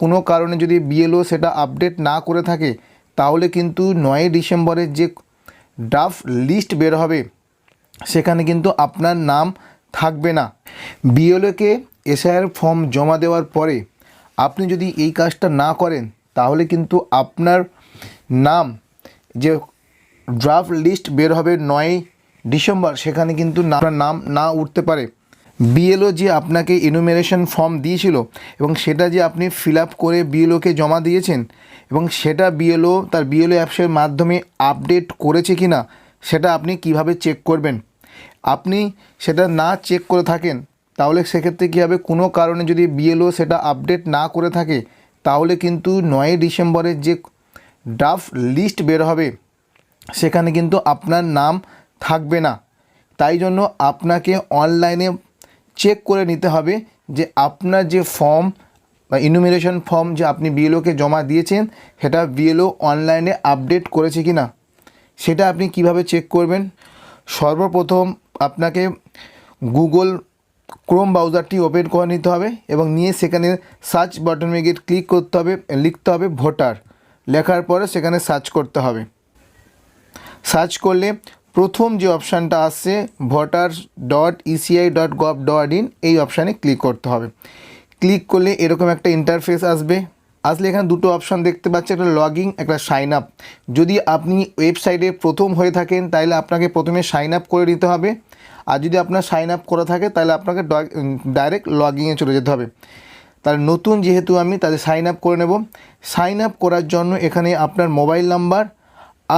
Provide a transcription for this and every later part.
কোনো কারণে যদি বিএলও সেটা আপডেট না করে থাকে, তাহলে কিন্তু নয়ই ডিসেম্বরের যে ড্রাফট লিস্ট বের হবে, সেখানে কিন্তু আপনার নাম থাকবে না। বিএলওকে এসআইআর ফর্ম জমা দেওয়ার পরে আপনি যদি এই কাজটা না করেন, তাহলে কিন্তু আপনার নাম যে ড্রাফট লিস্ট বের হবে নয় ডিসেম্বর, সেখানে কিন্তু আপনার নাম না উঠতে পারে। বিএলও যে আপনাকে ইনুমেরেশন ফর্ম দিয়েছিল এবং সেটা যে আপনি ফিল আপ করে বিএলওকে জমা দিয়েছেন এবং সেটা বিএলও তার বিএলও অ্যাপসের মাধ্যমে আপডেট করেছে কি না সেটা আপনি কীভাবে চেক করবেন? আপনি সেটা না চেক করে থাকেন, তাহলে সেক্ষেত্রে কী হবে? কোনো কারণে যদি বিএলও সেটা আপডেট না করে থাকে, তাহলে কিন্তু নয়ই ডিসেম্বরের যে ড্রাফট লিস্ট বের হবে, সেখানে কিন্তু আপনার নাম থাকবে না। তাই জন্য আপনাকে অনলাইনে চেক করে নিতে হবে যে আপনার যে ফর্ম বা ইনুমিনেশন ফর্ম যে আপনি বিএলওকে জমা দিয়েছেন, সেটা বিএলও অনলাইনে আপডেট করেছে কি না সেটা আপনি কীভাবে চেক করবেন? সর্বপ্রথম আপনাকে গুগল ক্রোম ব্রাউজারটি ওপেন করে নিতে হবে এবং নিয়ে সেখানে সার্চ বাটনে গিয়ে ক্লিক করতে হবে, লিখতে হবে ভোটার লেখার পরে সেখানে সার্চ করতে হবে। সার্চ করলে প্রথম যে অপশানটা আসছে voters dot ECI dot gov dot in এই অপশানে ক্লিক করতে হবে। ক্লিক করলে এরকম একটা ইন্টারফেস আসবে। আসলে এখানে দুটো অপশান দেখতে পাচ্ছি, একটা লগিং একটা সাইন আপ যদি আপনি ওয়েবসাইটে প্রথম হয়ে থাকেন তাহলে আপনাকে প্রথমে সাইন আপ করে নিতে হবে। আর যদি আপনার সাইন আপ করা থাকে তাহলে আপনাকে ডাইরেক্ট লগিংয়ে চলে যেতে হবে। তার নতুন যেহেতু আমি তাদের সাইন আপ করে নেব। সাইন আপ করার জন্য এখানে আপনার মোবাইল নাম্বার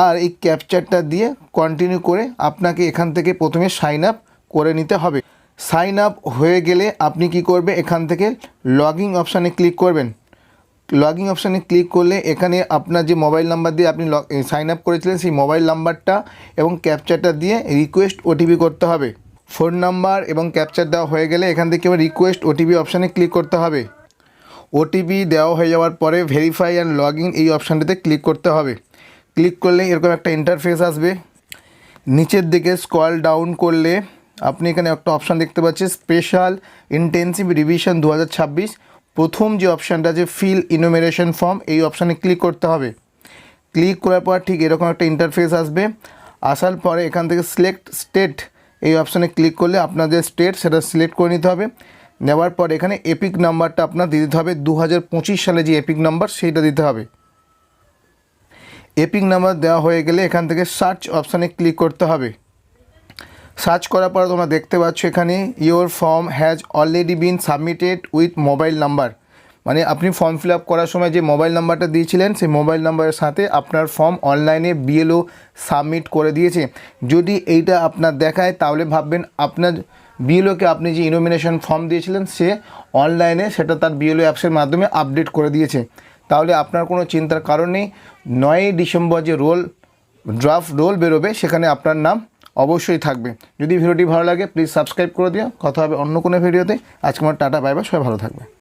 আর এই ক্যাপচারটা দিয়ে কন্টিনিউ করে আপনাকে এখান থেকে প্রথমে সাইন আপ করে নিতে হবে। সাইন আপ হয়ে গেলে আপনি কি করবে? এখান থেকে লগিং অপশানে ক্লিক করবেন। লগিং অপশানে ক্লিক করলে এখানে আপনার যে মোবাইল নাম্বার দিয়ে আপনি সাইন আপ করেছিলেন, সেই মোবাইল নাম্বারটা এবং ক্যাপচারটা দিয়ে রিকোয়েস্ট ওটিপি করতে হবে। ফোন নাম্বার এবং ক্যাপচার দেওয়া হয়ে গেলে এখান থেকে রিকোয়েস্ট ওটিপি অপশানে ক্লিক করতে হবে। ওটিপি দেওয়া হয়ে যাওয়ার পরে ভেরিফাই অ্যান্ড লগ ইন এই অপশানটিতে ক্লিক করতে হবে। ক্লিক করলে এরকম একটা ইন্টারফেস আসবে। নিচের দিকে স্কল ডাউন করলে আপনি এখানে একটা অপশান দেখতে পাচ্ছেন স্পেশাল ইন্টেন্সিভ রিভিশন দু হাজার ছাব্বিশ। প্রথম যে অপশানটা আছে ফিল ইনোমিনেশন ফর্ম এই অপশানে ক্লিক করতে হবে। ক্লিক করার পর ঠিক এরকম একটা ইন্টারফেস আসবে। আসার পরে এখান থেকে সিলেক্ট স্টেট এই অপশানে ক্লিক করলে আপনার যে স্টেট সেটা সিলেক্ট করে নিতে হবে। নেওয়ার পর এখানে এপিক নাম্বারটা আপনার দিতে হবে। দু হাজার পঁচিশ সালে যে এপিক নাম্বার সেইটা দিতে হবে। এপিক নাম্বার দেওয়া হয়ে গেলে এখান থেকে সার্চ অপশানে ক্লিক করতে হবে। সার্চ করার পরে তোমরা দেখতে পাচ্ছ এখানে your form has already been submitted with mobile number মানে আপনি ফর্ম ফিল আপ করার সময় যে মোবাইল নাম্বারটা দিয়েছিলেন, সেই মোবাইল নাম্বারের সাথে আপনার ফর্ম অনলাইনে বিএলও সাবমিট করে দিয়েছে। যদি এইটা আপনার দেখায়, তাহলে ভাববেন আপনার বিএলওকে আপনি যে ইনোমিনেশন ফর্ম দিয়েছিলেন, সে অনলাইনে সেটা তার বিএলও অ্যাপসের মাধ্যমে আপডেট করে দিয়েছে। তাহলে আপনার কোনো চিন্তার কারণ নেই। নয়ই ডিসেম্বর যে রোল ড্রাফট রোল বেরোবে, সেখানে আপনার নাম অবশ্যই থাকবে। যদি ভিডিওটি ভালো লাগে প্লিজ সাবস্ক্রাইব করে দিও। কথা হবে অন্য কোনো ভিডিওতে। আজকে আমার টাটা বাই বাই সবাই ভালো থাকবে।